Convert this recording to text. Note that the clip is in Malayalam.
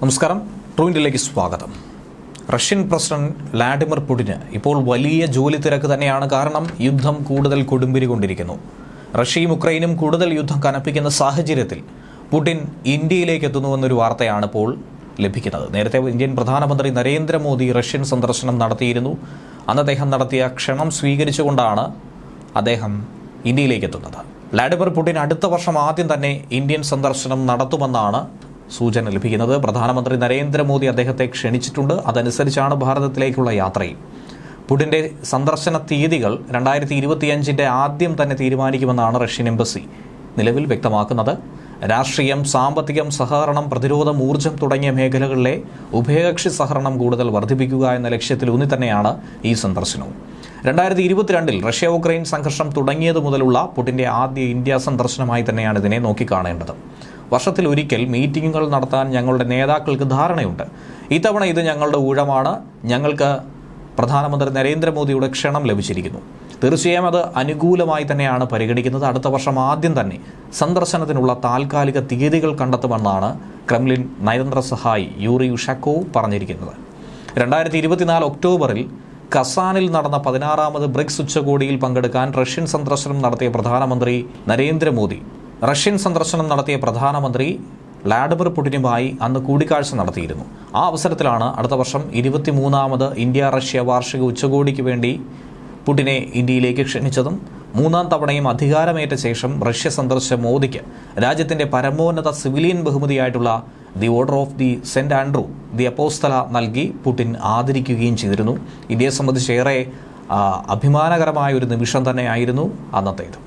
നമസ്കാരം. ട്രൂ ഇന്ത്യയിലേക്ക് സ്വാഗതം. റഷ്യൻ പ്രസിഡന്റ് വ്ലാഡിമിർ പുടിന് ഇപ്പോൾ വലിയ ജോലി തിരക്ക് തന്നെയാണ് കാരണം യുദ്ധം കൂടുതൽ കൊടുമ്പിരി കൊണ്ടിരിക്കുന്നു. റഷ്യയും ഉക്രൈനും കൂടുതൽ യുദ്ധം കനപ്പിക്കുന്ന സാഹചര്യത്തിൽ പുടിൻ ഇന്ത്യയിലേക്ക് എത്തുന്നുവെന്നൊരു വാർത്തയാണ് ഇപ്പോൾ ലഭിക്കുന്നത്. നേരത്തെ ഇന്ത്യൻ പ്രധാനമന്ത്രി നരേന്ദ്രമോദി റഷ്യൻ സന്ദർശനം നടത്തിയിരുന്നു. അന്ന് അദ്ദേഹം നടത്തിയ ക്ഷണം സ്വീകരിച്ചുകൊണ്ടാണ് അദ്ദേഹം ഇന്ത്യയിലേക്ക് എത്തുന്നത്. വ്ലാഡിമിർ പുടിൻ അടുത്ത വർഷം ആദ്യം തന്നെ ഇന്ത്യൻ സന്ദർശനം നടത്തുമെന്നാണ് സൂചന ലഭിക്കുന്നത്. പ്രധാനമന്ത്രി നരേന്ദ്രമോദി അദ്ദേഹത്തെ ക്ഷണിച്ചിട്ടുണ്ട്. അതനുസരിച്ചാണ് ഭാരതത്തിലേക്കുള്ള യാത്രയും പുടിന്റെ സന്ദർശന തീയതികൾ രണ്ടായിരത്തി ഇരുപത്തിയഞ്ചിന്റെ ആദ്യം തന്നെ തീരുമാനിക്കുമെന്നാണ് റഷ്യൻ എംബസി നിലവിൽ വ്യക്തമാക്കുന്നത്. രാഷ്ട്രീയം സാമ്പത്തികം സഹകരണം പ്രതിരോധം ഊർജം തുടങ്ങിയ മേഖലകളിലെ ഉഭയകക്ഷി സഹകരണം കൂടുതൽ വർദ്ധിപ്പിക്കുക എന്ന ലക്ഷ്യത്തിലൂന്നി തന്നെയാണ് ഈ സന്ദർശനവും. രണ്ടായിരത്തി ഇരുപത്തിരണ്ടിൽ റഷ്യ ഉക്രൈൻ സംഘർഷം തുടങ്ങിയത് മുതലുള്ള പുടിന്റെ ആദ്യ ഇന്ത്യ സന്ദർശനമായി തന്നെയാണ് ഇതിനെ നോക്കിക്കാണേണ്ടത്. വർഷത്തിൽ ഒരിക്കൽ മീറ്റിങ്ങുകൾ നടത്താൻ ഞങ്ങളുടെ നേതാക്കൾക്ക് ധാരണയുണ്ട്. ഇത്തവണ ഇത് ഞങ്ങളുടെ ഊഴമാണ്. ഞങ്ങൾക്ക് പ്രധാനമന്ത്രി നരേന്ദ്രമോദിയുടെ ക്ഷണം ലഭിച്ചിരിക്കുന്നു. തീർച്ചയായും അത് അനുകൂലമായി തന്നെയാണ് പരിഗണിക്കുന്നത്. അടുത്ത വർഷം ആദ്യം തന്നെ സന്ദർശനത്തിനുള്ള താൽക്കാലിക തീയതികൾ കണ്ടെത്തുമെന്നാണ് ക്രെംലിൻ നയതന്ത്ര സഹായി യൂറി ഷക്കോവ് പറഞ്ഞിരിക്കുന്നത്. രണ്ടായിരത്തി ഇരുപത്തിനാല് ഒക്ടോബറിൽ കസാനിൽ നടന്ന പതിനാറാമത് ബ്രിക്സ് ഉച്ചകോടിയിൽ പങ്കെടുക്കാൻ റഷ്യൻ സന്ദർശനം നടത്തിയ പ്രധാനമന്ത്രി നരേന്ദ്രമോദി റഷ്യൻ സന്ദർശനം നടത്തിയ പ്രധാനമന്ത്രി വ്ളാഡിമിർ പുടിനുമായി അന്ന് കൂടിക്കാഴ്ച നടത്തിയിരുന്നു. ആ അവസരത്തിലാണ് അടുത്ത വർഷം ഇരുപത്തിമൂന്നാമത് ഇന്ത്യ റഷ്യ വാർഷിക ഉച്ചകോടിക്ക് വേണ്ടി പുടിനെ ഇന്ത്യയിലേക്ക് ക്ഷണിച്ചതും മൂന്നാം തവണയും അധികാരമേറ്റ ശേഷം റഷ്യ സന്ദർശിച്ച മോദിക്ക് രാജ്യത്തിന്റെ പരമോന്നത civilian ബഹുമതിയായിട്ടുള്ള the order of the saint Andrew the apostle നൽകി പുടിൻ ആദരിക്കുകയും ചെയ്തിരുന്നു. ഇന്ത്യയെ സംബന്ധിച്ച് ഏറെ അഭിമാനകരമായ ഒരു നിമിഷം തന്നെയായിരുന്നു അന്നത്തേത്.